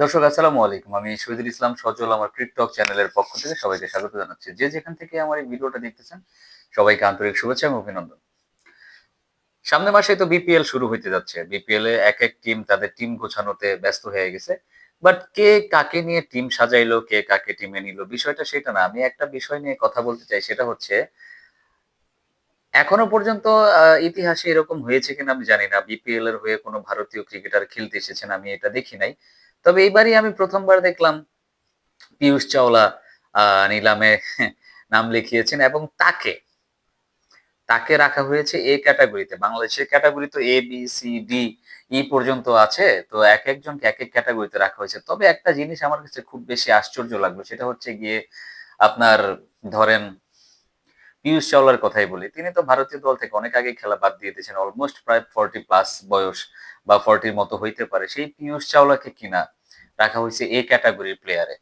দর্শক, আসসালামু আলাইকুম। আমি শহীদুল ইসলাম সজল, আমার ক্রিকটক চ্যানেলের পক্ষ থেকে সবাইকে স্বাগত জানাচ্ছি। যে যেখান থেকে আমার এই ভিডিওটা দেখতেছেন, সবাইকে আন্তরিক শুভেচ্ছা এবং অভিনন্দন। সামনের মাসে তো বিপিএল শুরু হইতে যাচ্ছে। বিপিএল এ এক এক টিম তাদের টিম গোছানোতে ব্যস্ত হয়ে গেছে। বাট কে কাকে নিয়ে টিম সাজাইলো, কে কাকে টিমে নিল, বিষয়টা সেটা না। আমি একটা বিষয় নিয়ে কথা বলতে চাই, সেটা হচ্ছে, এখনও পর্যন্ত ইতিহাসে এরকম হয়েছে কিনা আমি জানি না। বিপিএল এর হয়ে কোনো ভারতীয় ক্রিকেটার খেলতে এসেছেন, আমি এটা দেখি নাই। তবে এইবারই আমি প্রথমবার দেখলাম পীয়ূষ চাওলা নিলামে নাম লিখিয়েছেন এবং তাকে তাকে রাখা হয়েছে এ ক্যাটাগরিতে। বাংলাদেশের ক্যাটাগরি তো A B C D E পর্যন্ত আছে, তো এক একজনকে এক এক ক্যাটাগরিতে রাখা হয়েছে। তবে একটা জিনিস আমার কাছে খুব বেশি আশ্চর্য লাগল, সেটা হচ্ছে গিয়ে আপনার ধরেন পীয়ূষ চাওলার কথাই বলি, তিনি তো ভারতীয় দল থেকে অনেক আগে খেলা বাদ দিয়ে দিয়েছেন অলমোস্ট প্রায় ফর্টি প্লাস বয়স বা ফর্টির মতো হইতে পারে। সেই পীয়ূষ চাওলাকে কিনা রাখা হয়েছে এ ক্যাটাগরির প্লেয়ারে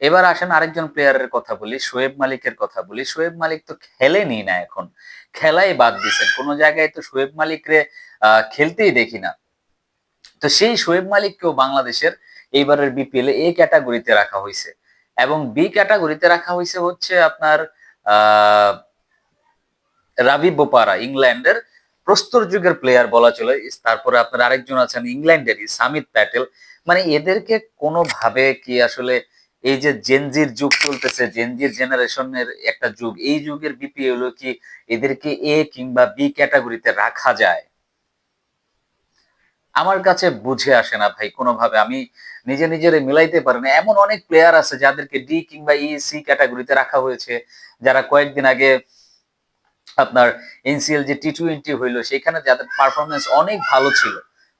এবার আসেন আরেকজন প্লেয়ারের কথা বলি, শোয়েব মালিকের কথা বলি। শোয়েব মালিক তো খেলেনি না এখন। খেলাই বাদ দিছেন কোন জায়গায় তো শোয়েব মালিকরে খেলতেই দেখি না। তো সেই শোয়েব মালিককেও বাংলাদেশের এইবারের বিপিএল এ ক্যাটাগরিতে রাখা হয়েছে। এবং বি ক্যাটাগরিতে রাখা হয়েছে হচ্ছে আপনার রাবি বোপারা, ইংল্যান্ডের প্রস্তর যুগের প্লেয়ার বলা চলে। তারপরে আপনার আরেকজন আছেন ইংল্যান্ডের সামিত প্যাটেল। মানে এদেরকে কোনোভাবে কি আসলে এই যে জেনজির যুগ চলতেছে জেনজির জেনারেশনের একটা যুগ, এই যুগের বিপিএল কি এদেরকে এ কিংবা বি ক্যাটাগরিতে রাখা যায়? আমার কাছে বুঝে আসে না ভাই, কোনোভাবে। আমি নিজে নিজের মিলাইতে পারি না। এমন অনেক প্লেয়ার আছে যাদেরকে ডি কিংবা ই সি ক্যাটাগরিতে রাখা হয়েছে, যারা কয়েকদিন আগে আপনার এনসিএল যে টি টোয়েন্টি হইল সেখানে যাদের পারফরমেন্স অনেক ভালো ছিল,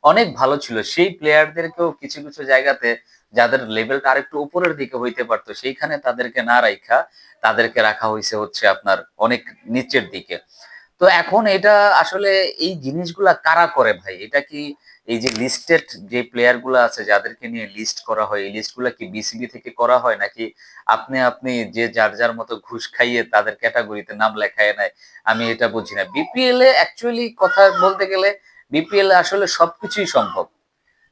অনেক ভালো ছিল, সেই প্লেয়ারদেরকেও কিছু কিছু জায়গাতে যাদের লেভেলটা আরেকটু উপরের দিকে হইতে পারতো, সেইখানে তাদেরকে না রাখা তাদেরকে রাখা হয়েছে হচ্ছে আপনার অনেক নিচের দিকে। তো এখন এটা আসলে এই জিনিসগুলা কারা করে ভাই? এটা কি এই যে লিস্টেড যে প্লেয়ারগুলো আছে, যাদেরকে নিয়ে লিস্ট করা হয়, এই লিস্ট কি বিসিবি থেকে করা হয়? নাকি আপনি আপনি যে যার যার মতো ঘুষ খাইয়ে তাদের ক্যাটাগরিতে নাম লেখায় নেয়? আমি এটা বুঝি না। বিপিএল এ অ্যাকচুয়ালি কথা বলতে গেলে বিপিএল আসলে সবকিছুই সম্ভব।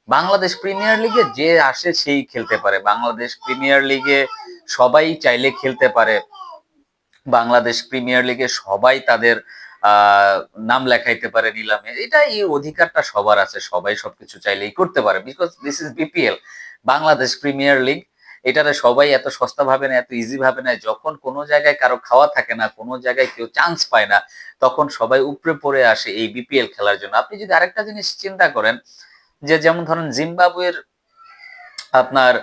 বাংলাদেশ প্রিমিয়ার লিগে যে আসে সেই খেলতে পারে। বাংলাদেশ প্রিমিয়ার লিগে সবাই চাইলে খেলতে পারে। বাংলাদেশ প্রিমিয়ার লিগে সবাই তাদের নাম লেখাইতে পারে নিলামে। এটা এই অধিকারটা সবার আছে, সবাই সবকিছু চাইলেই করতে পারে। Because this is BPL Bangladesh premier league. এটারে সবাই এত সস্তা ভাবে না এত ইজি ভাবে না যখন কোনো জায়গায় কারও খাওয়া থাকে না, কোনো জায়গায় কেউ চান্স পায় না, তখন সবাই উপরে পড়ে আসে এই বিপিএল খেলার জন্য। আপনি যদি আরেকটা জিনিস চিন্তা করেন, যে যেমন ধরেন জিম্বাবুয়ের আপনার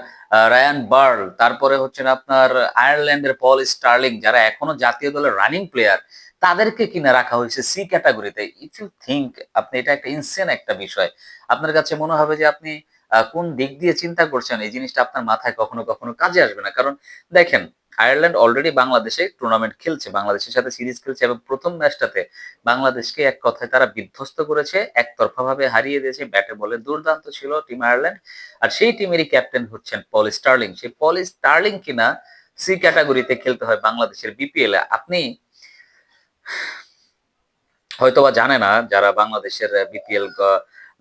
রায়ান বার্ল, তারপরে হচ্ছেন আপনার আয়ারল্যান্ডের পল স্টার্লিং, যারা এখনও জাতীয় দলের রানিং প্লেয়ার তাদেরকে কিনা রাখা হয়েছে সি ক্যাটাগরিতে ইফ ইউ থিঙ্ক আপনি এটা একটা ইনসেন একটা বিষয়। আপনার কাছে মনে হবে যে আপনি কোন দিক দিয়ে চিন্তা করছেন, এই জিনিসটা আপনার মাথায় কখনো কখনো কাজে আসবে না। কারণ দেখেন আয়ারল্যান্ড অলরেডি বাংলাদেশে টুর্নামেন্ট খেলছে, বাংলাদেশের সাথে সিরিজ খেলছে এবং প্রথম ম্যাচটাতে বাংলাদেশকে এক কথায় তারা বিধ্বস্ত করেছে একতরফা ভাবে হারিয়ে দিয়েছে, ব্যাটে বলে দুর্দান্ত ছিল টিম আয়ারল্যান্ড। আর সেই টিমেরই ক্যাপ্টেন হচ্ছেন পল স্টার্লিং সেই পল স্টার্লিং কিনা সি ক্যাটাগরিতে খেলতে হয় বাংলাদেশের বিপিএল এ। আপনি হয়তোবা জানে না, যারা বাংলাদেশের বিপিএল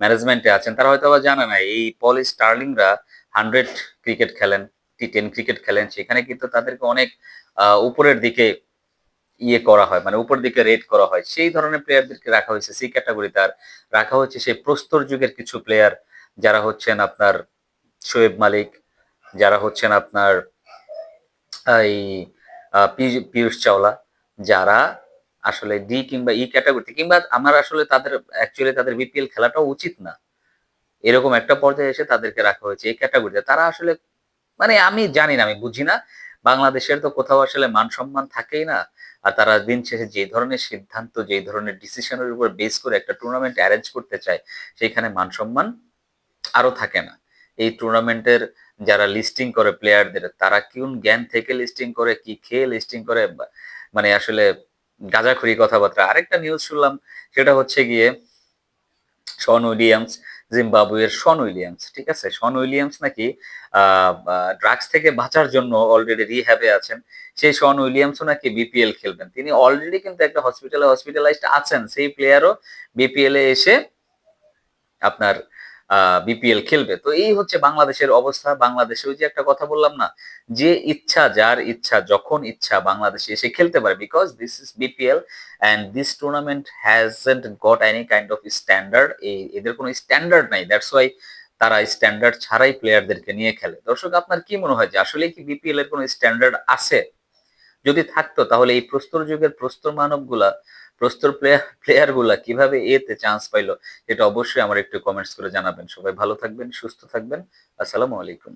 ম্যানেজমেন্টে আছেন, তারা হয়তোবা জানে না, এই পল স্টার্লিংরা হান্ড্রেড ক্রিকেট খেলেন। টি টেন ক্রিকেট খেলেন, সেখানে কিন্তু তাদেরকে অনেক উপরের দিকে ইয়ে করা হয় মানে উপর দিকে রেট করা হয়। সেই ধরনের প্লেয়ারদেরকে রাখা হয়েছে সি ক্যাটাগরিতে আর রাখা হচ্ছে সেই প্রস্তর যুগের কিছু প্লেয়ার যারা হচ্ছেন আপনার শোয়েব মালিক, যারা হচ্ছেন আপনার, এই পীয়ূষ চাওলা, যারা আসলে ডি কিংবা ই ক্যাটাগরিতে কিংবা আমার আসলে তাদের অ্যাকচুয়ালি তাদের বিপিএল খেলাটাও উচিত না। এরকম একটা পর্যায়ে এসে তাদেরকে রাখা হয়েছে এই ক্যাটাগরিতে তারা আসলে মানে আমি জানি না, আমি বুঝি না। বাংলাদেশের তো কোথাও আসলে মান সম্মান থাকেই না। আর তারা দিন শেষে যে ধরনের সিদ্ধান্ত, যে ধরনের ডিসিশনের উপর বেস করে একটা টুর্নামেন্ট অ্যারেঞ্জ করতে চায়, সেইখানে মান সম্মান আরও থাকে না। এই টুর্নামেন্টের যারা লিস্টিং করে প্লেয়ারদের তারা কোন জ্ঞান থেকে লিস্টিং করে, কি খেয়ে লিস্টিং করে মানে আসলে গাঁজাখুরি কথাবার্তা। আরেকটা নিউজ শুনলাম, সেটা হচ্ছে গিয়ে শন উইলিয়ামস জিম্বাবুয়ের শন উইলিয়ামস, ঠিক আছে? শন উইলিয়ামস নাকি ড্রাগস থেকে বাঁচার জন্য অলরেডি রিহ্যাবে আছেন। সেই শন উইলিয়ামসও নাকি বিপিএল খেলবেন। তিনি অলরেডি কিন্তু একটা হসপিটালে হসপিটালাইজড আছেন। সেই প্লেয়ারও বিপিএল এসে আপনার বিপিএল খেলবে। তো এই হচ্ছে বাংলাদেশের অবস্থা। বাংলাদেশে ওই যে একটা কথা বললাম না, যে ইচ্ছা, যার ইচ্ছা, যখন ইচ্ছা বাংলাদেশে এসে খেলতে পারে। Because this is BPL and this tournament hasn't got any kind of standard এই এদের কোনো স্ট্যান্ডার্ড নাই। দ্যাটস ওয়াই তারা স্ট্যান্ডার্ড ছাড়াই প্লেয়ারদেরকে নিয়ে খেলে। দর্শক, আপনার কি মনে হয় যে আসলে কি বিপিএল এর কোনো স্ট্যান্ডার্ড আছে? যদি থাকতো, তাহলে এই প্রস্তর যুগের প্রস্তর মানবগুলা প্রস্তর প্লেয়ারগুলা কীভাবে এতে চান্স পাইলো, এটা অবশ্যই আমার একটু কমেন্টস করে জানাবেন। সবাই ভালো থাকবেন, সুস্থ থাকবেন। আসসালামু আলাইকুম।